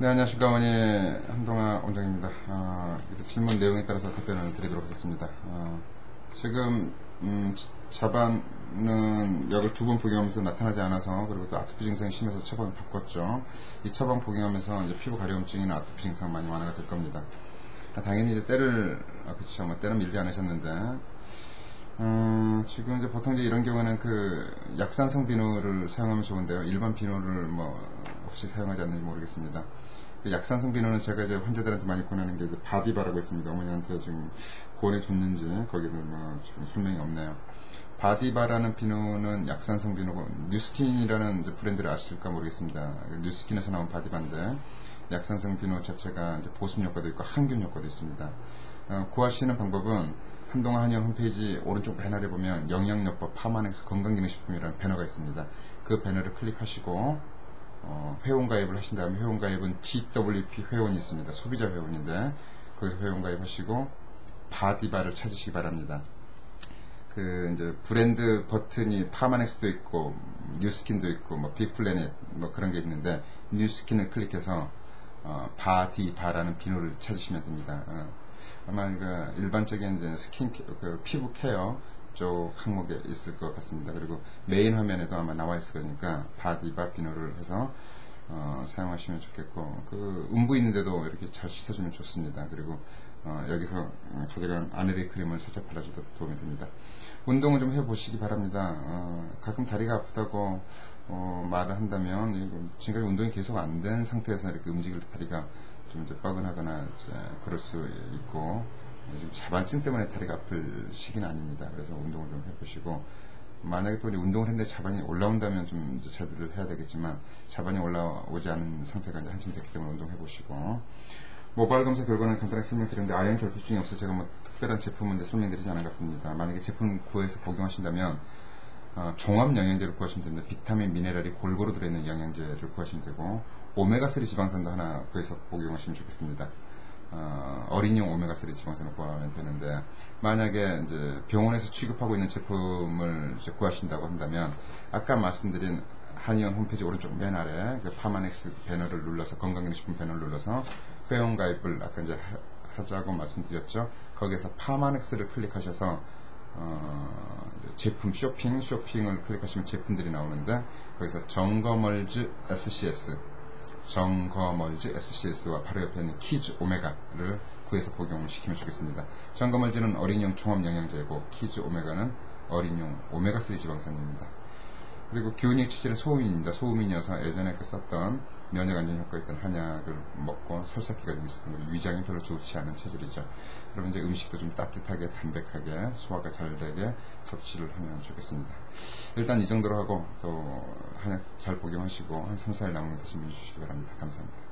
네, 안녕하십니까. 어머니 한동아 원장입니다. 어, 질문 내용에 따라서 답변을 드리도록 하겠습니다. 어, 지금 음, 자반은 약을 두 번 복용하면서 나타나지 않아서 그리고 또 아토피 증상이 심해서 처방을 바꿨죠. 이 처방 복용하면서 이제 피부 가려움증이나 아토피 증상 많이 완화가 될 겁니다. 아, 당연히 이제 때를 아, 그쵸 뭐 때는 밀지 않으셨는데 음, 지금 이제 보통 이제 이런 경우는 그 약산성 비누를 사용하면 좋은데요. 일반 비누를 뭐 혹시 사용하지 않는지 모르겠습니다. 그 약산성 비누는 제가 이제 환자들한테 많이 권하는 게 바디바라고 있습니다. 어머니한테 지금 권해 줬는지 거기는 뭐 지금 설명이 없네요. 바디바라는 비누는 약산성 비누고 뉴스킨이라는 브랜드를 아실까 모르겠습니다. 뉴스킨에서 나온 바디바인데 약산성 비누 자체가 보습 효과도 있고 항균 효과도 있습니다. 어, 구하시는 방법은 한동안 한의원 홈페이지 오른쪽 배너에 보면 영양요법 파마넥스 건강기능식품이라는 배너가 있습니다. 그 배너를 클릭하시고 어, 회원가입을 하신 다음에 회원가입은 GWP 회원이 있습니다. 소비자 회원인데 거기서 회원가입하시고 바디바를 찾으시기 바랍니다. 그 이제 브랜드 버튼이 파마넥스도 있고 뉴스킨도 있고 뭐 빅플래닛 뭐 그런 게 있는데 뉴스킨을 클릭해서 어, 바디바라는 비누를 찾으시면 됩니다. 어, 아마 그 일반적인 이제 스킨 그 피부 케어 쪽 항목에 있을 것 같습니다. 그리고 메인 화면에도 아마 나와 있을 거니까 바디바 비누를 해서 어, 사용하시면 좋겠고 그 음부 있는데도 이렇게 잘 씻어주면 좋습니다. 그리고 어, 여기서 가져간 아네리 크림을 살짝 발라줘도 도움이 됩니다. 운동을 좀 해보시기 바랍니다. 어, 가끔 다리가 아프다고 어, 말을 한다면 지금까지 운동이 계속 안 된 상태에서 이렇게 움직일 때 다리가 좀 이제 뻐근하거나 이제 그럴 수 있고 지금 자반증 때문에 다리가 아플 시기는 아닙니다. 그래서 운동을 좀 해보시고 만약에 또 운동을 했는데 자반이 올라온다면 좀 제대로 해야 되겠지만 자반이 올라오지 않은 상태가 이제 한참 됐기 때문에 운동해 보시고 모바일 검사 결과는 간단하게 설명드렸는데 아연 결핍증이 없어 제가 뭐 특별한 제품은 설명드리지 않은 것 같습니다. 만약에 제품 구해서 복용하신다면 어, 종합 영양제를 구하시면 됩니다. 비타민, 미네랄이 골고루 들어있는 영양제를 구하시면 되고 오메가3 지방산도 하나 구해서 복용하시면 좋겠습니다. 어, 린이용 오메가3 지방산을 구하면 되는데 만약에 이제 병원에서 취급하고 있는 제품을 구하신다고 한다면 아까 말씀드린 한의원 홈페이지 오른쪽 맨 아래 그 파마넥스 배너를 눌러서 건강기능식품 배너를 눌러서 회원 가입을 아까 이제 하자고 말씀드렸죠. 거기에서 파마넥스를 클릭하셔서 어, 제품 쇼핑 쇼핑을 클릭하시면 제품들이 나오는데 거기서 점검월즈 SCS 정거멀즈 SCS와 바로 옆에 있는 키즈 오메가를 구해서 복용을 시키면 좋겠습니다. 정거멀즈는 어린이용 종합 영양제고 키즈 오메가는 어린이용 오메가3 지방산입니다. 그리고 기운이 치질은 소음인입니다. 소음인이어서 예전에 그 썼던 면역 안전 효과 있던 한약을 먹고 설사기가 좀 있었던. 위장이 별로 좋지 않은 체질이죠. 그러면 이제 음식도 좀 따뜻하게 담백하게 소화가 잘 되게 섭취를 하면 좋겠습니다. 일단 이 정도로 하고 또 한약 잘 복용하시고 한 3, 4일 남은 것을 믿어주시기 바랍니다. 감사합니다.